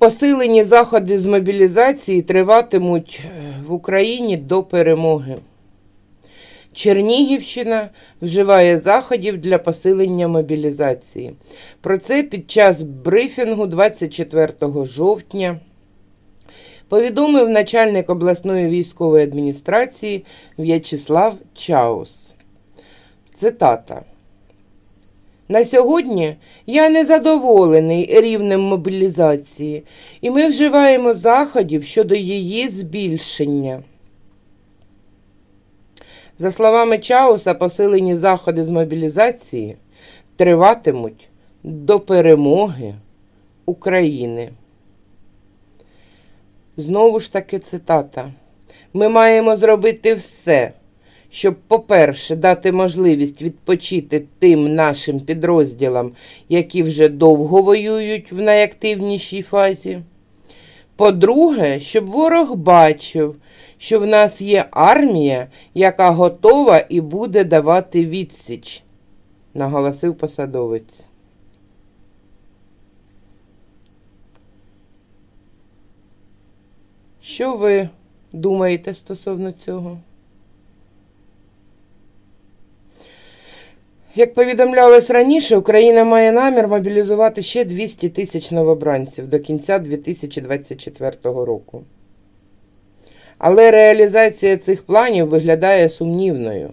Посилені заходи з мобілізації триватимуть е, в Україні до перемоги. Чернігівщина вживає заходів для посилення мобілізації. Про це під час брифінгу 24 жовтня повідомив начальник обласної військової адміністрації В'ячеслав Чаус. Цитата. На сьогодні я не задоволений рівнем мобілізації, і ми вживаємо заходів щодо її збільшення. За словами Чауса, посилені заходи з мобілізації триватимуть до перемоги України. Знову ж таки цитата. Ми маємо зробити все, щоб, по-перше, дати можливість відпочити тим нашим підрозділам, які вже довго воюють в найактивнішій фазі. По-друге, щоб ворог бачив, що в нас є армія, яка готова і буде давати відсіч, наголосив посадовець. Що ви думаєте стосовно цього? Як повідомлялось раніше, Україна має намір мобілізувати ще 200 тисяч новобранців до кінця 2024 року. Але реалізація цих планів виглядає сумнівною.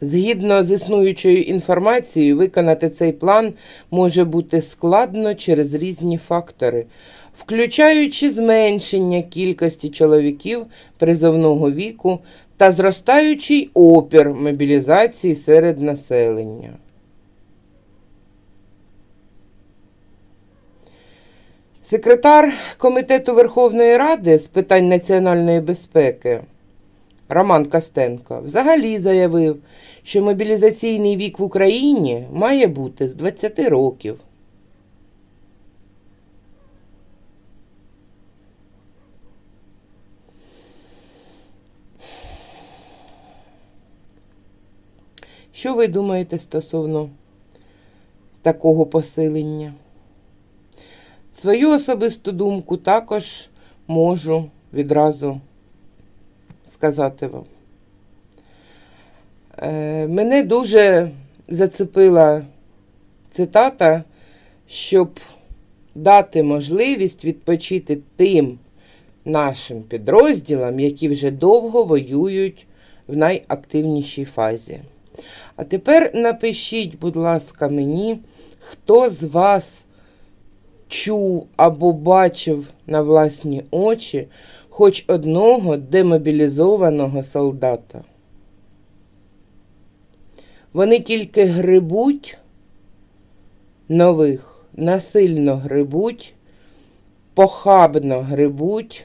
Згідно з існуючою інформацією, виконати цей план може бути складно через різні фактори, включаючи зменшення кількості чоловіків призовного віку та зростаючий опір мобілізації серед населення. Секретар Комітету Верховної Ради з питань національної безпеки Роман Костенко взагалі заявив, що мобілізаційний вік в Україні має бути з 20 років. Що ви думаєте стосовно такого посилення? Свою особисту думку також можу відразу сказати вам. Е, мене дуже зацепила цитата, щоб дати можливість відпочити тим нашим підрозділам, які вже довго воюють в найактивнішій фазі. А тепер напишіть, будь ласка, мені, хто з вас чув або бачив на власні очі хоч одного демобілізованого солдата. Вони тільки грибуть нових, насильно грибуть, похабно грибуть,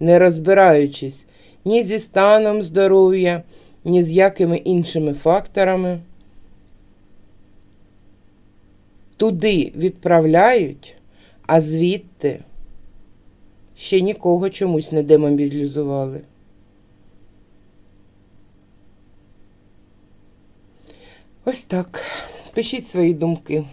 не розбираючись ні зі станом здоров'я, ні з якими іншими факторами. Туди відправляють, а звідти ще нікого чомусь не демобілізували. Ось так. Пишіть свої думки.